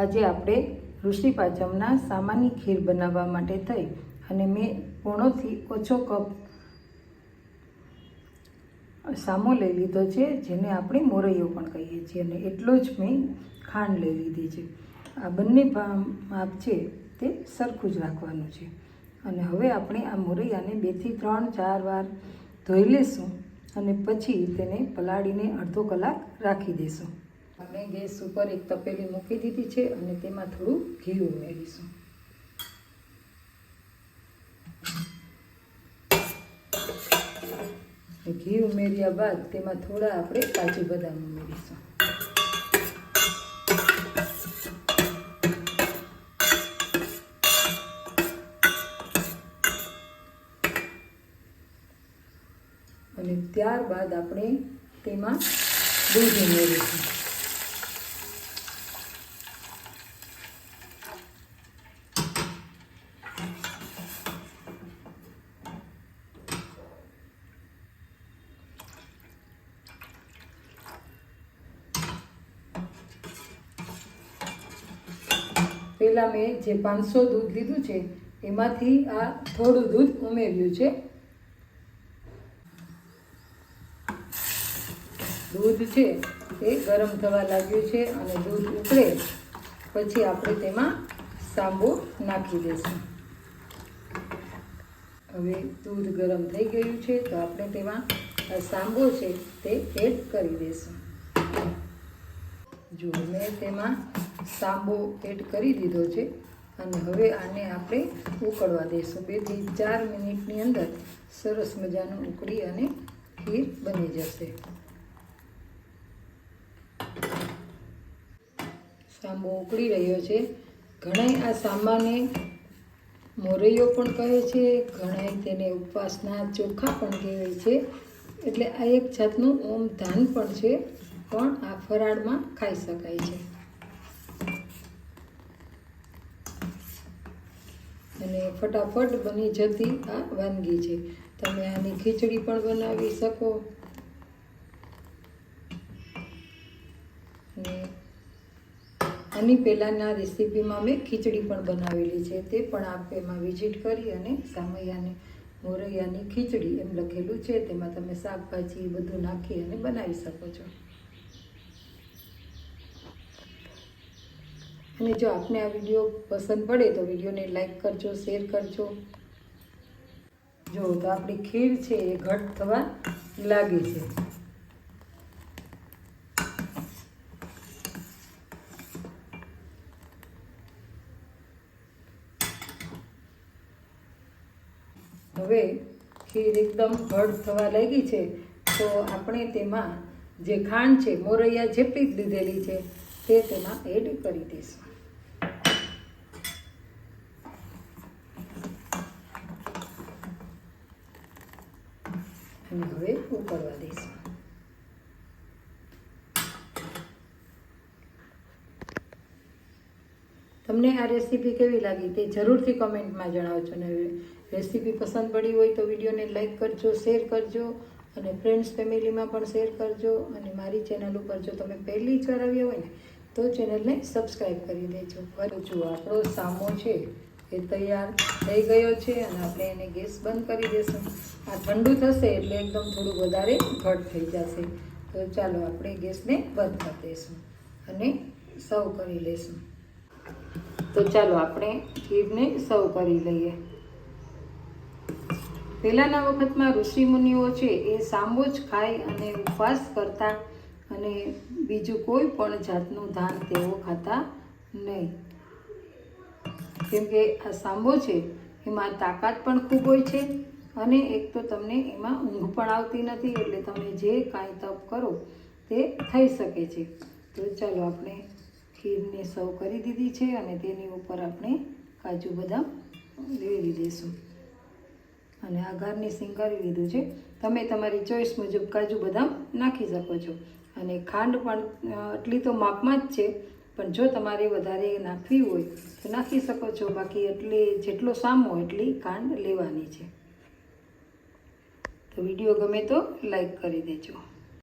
આજે આપણે ઋષિ પાચમના સામાન્ય ખીર બનાવવા માટે થઈ અને મેં પોણોથી ઓછો કપ સામો લઈ લીધો છે, જેને આપણે મોરૈયો પણ કહીએ છીએ અને એટલો જ મેં ખાંડ લઈ લીધી છે. આ બંને માપ છે તે સરખું જ રાખવાનું છે. અને હવે આપણે આ મોરૈયાને બેથી ત્રણ ચાર વાર ધોઈ લેશું અને પછી તેને પલાળીને અડધો કલાક રાખી દેશું. આપણે ગેસ ઉપર એક તપેલી મૂકી દીધી છે અને તેમાં થોડું ઘી ઉમેરીશું. ઘી ઉમેર્યા બાદ તેમાં થોડા આપણે કાજુ બદામ ઉમેરીશું. અને ત્યારબાદ આપણે તેમાં દૂધ ઉમેરીશું. પહેલાં મેં જે પાંચસો દૂધ લીધું છે, એમાંથી આ થોડું દૂધ ઉમેર્યું છે. દૂધ છે એ ગરમ થવા લાગ્યું છે અને દૂધ ઉકળે, પછી આપણે તેમાં સાંબો નાખી દઈશું. હવે દૂધ ગરમ થઈ ગયું છે, તો આપણે તેમાં આ સાંબો છે તે એડ કરી દઈશું. જો મેં તેમાં સાંબો એડ કરી દીધો છે અને હવે આને આપણે ઉકળવા દઈશું બેથી ચાર મિનિટની અંદર સરસ મજાનું ઉકળી અને ખીર બની જશે. સાંબો ઉકળી રહ્યો છે. ઘણાય આ સાંબાને મોરૈયો પણ કહે છે, ઘણાય તેને ઉપવાસના ચોખા પણ કહેવાય છે. એટલે આ એક જાતનું ઓમ ધાન પણ છે, પણ આ ફરાળમાં ખાઈ શકાય છે. અને ફટાફટ બની જતી આ વાનગી છે. તમે આની ખીચડી પણ બનાવી શકો. અને આની પહેલાંના રેસીપીમાં મેં ખીચડી પણ બનાવેલી છે. તે પણ આપ એમાં વિઝિટ કરી અને સામૈયાને મોરૈયાની ખીચડી એમ લખેલું છે. તેમાં તમે શાકભાજી બધું નાખી અને બનાવી શકો છો. અને જો આપને આ વીડિયો પસંદ પડે તો વિડીયોને લાઈક કરજો, શેર કરજો. જો, તો આપણી ખીર છે એ ઘટ થવા લાગી છે. હવે ખીર એકદમ ઘટ થવા લાગી છે. તો આપણે તેમાં જે ખાંડ છે, મોરૈયા જેટલી જ લીધેલી છે. તે તેમાં એડ કરી દઈશું. અને હવે ઉકળવા દઈશું. તમને આ રેસીપી કેવી લાગી તે જરૂરથી કમેન્ટમાં જણાવજો ને રેસીપી પસંદ પડી હોય તો વિડીયોને લાઈક કરજો, શેર કરજો અને ફ્રેન્ડ્સ ફેમિલીમાં પણ શેર કરજો. અને મારી ચેનલ ઉપર જો તમે પહેલી જ વાર આવ્યા હોય ને તો ચેનલને સબસ્ક્રાઈબ કરી દેજો. જો આપણો સામો છે એ તૈયાર થઈ ગયો છે અને આપણે એને ગેસ બંધ કરી દઈશું આ ઠંડુ થશે એટલે એકદમ થોડું વધારે ઘટ થઈ જશે. તો ચાલો આપણે ગેસને બંધ કરી દઈશું અને સર્વ કરી લઈશું તો ચાલો આપણે ખીરને સર્વ કરી લઈએ. પહેલાંના વખતમાં ઋષિમુનિઓ છે એ સાંબો જ ખાઈ અને ઉપવાસ કરતા અને બીજું કોઈ પણ જાતનું ધાન તેઓ ખાતા નહીં. કેમ કે આ સાંબો છે, એમાં તાકાત પણ ખૂબ હોય છે અને એક તો તમને એમાં ઊંઘ પણ આવતી નથી એટલે તમે જે કાંઈ તપ કરો તે થઈ શકે છે. તો ચાલો આપણે ખીરને સર્વ કરી દીધી છે અને તેની ઉપર આપણે કાજુ બદામ લેવી દઈશું. અને આ ઘરની કરી લીધું છે. તમે તમારી ચોઈસ મુજબ કાજુ બદામ નાખી શકો છો. અને ખાંડ પણ એટલી તો માપમાં જ છે, પણ જો તમારે વધારે નાખવી હોય, તો નાખી શકો છો. બાકી એટલી જેટલો સામો એટલી ખાંડ લેવાની છે. તો વીડિયો ગમે તો લાઈક કરી દેજો.